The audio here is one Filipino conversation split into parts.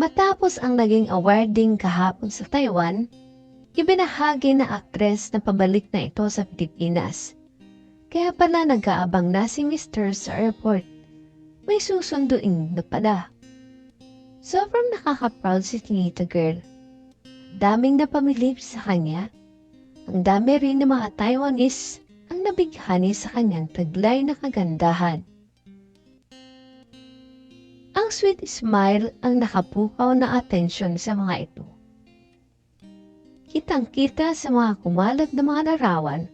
Matapos ang naging awarding kahapon sa Taiwan, ibinahagi na aktres na pabalik na ito sa Pilipinas. Kaya pala nag-aabang na si Mr. sa airport. May susunduin na pala. Sobrang nakaka-proud si Tinita Girl. Daming napamilip sa kanya. Ang dami rin ng mga Taiwanese ang nabighani sa kanyang taglay na kagandahan. Ang sweet smile ang nakapukaw na atensyon sa mga ito. Kitang-kita sa mga kumalat na mga larawan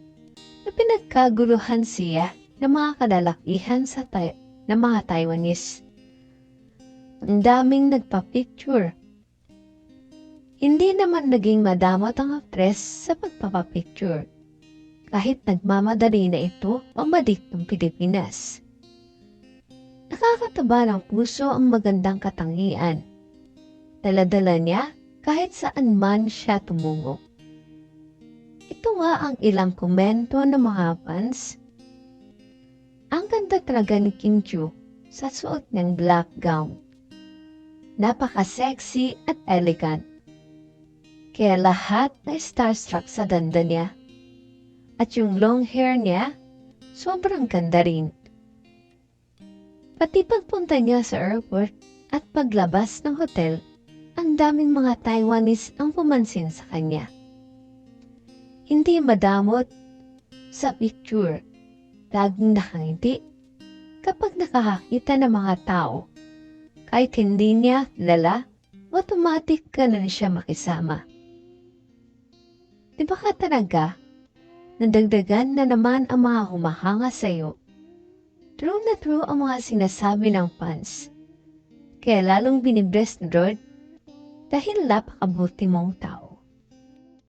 na pinagkaguluhan siya ng mga kadalakihan sa tay- ng mga Taiwanese. Ang daming nagpa-picture. Hindi naman naging madamot ang actress sa pagpapapicture kahit nagmamadali na ito pamalik ng Pilipinas. Nakakataba ng puso ang magandang katangian. Daladala niya kahit saan man siya tumungo. Ito nga ang ilang komento ng mga fans. Ang ganda talaga ni Kim Chu sa suot ng black gown. Napaka-sexy at elegant. Kaya lahat na starstruck sa ganda niya. At yung long hair niya, sobrang ganda rin. Pati pagpunta niya sa airport at paglabas ng hotel, ang daming mga Taiwanese ang pumansin sa kanya. Hindi madamot sa picture, laging nakangiti kapag nakakakita ng mga tao. Kahit hindi niya lala, automatic ka na siya makisama. Di ba ka talaga? Nadagdagan na naman ang mga humahanga sa iyo. True na true ang mga sinasabi ng fans. Kaya lalong binibless ni Lord dahil napakabuti mong tao.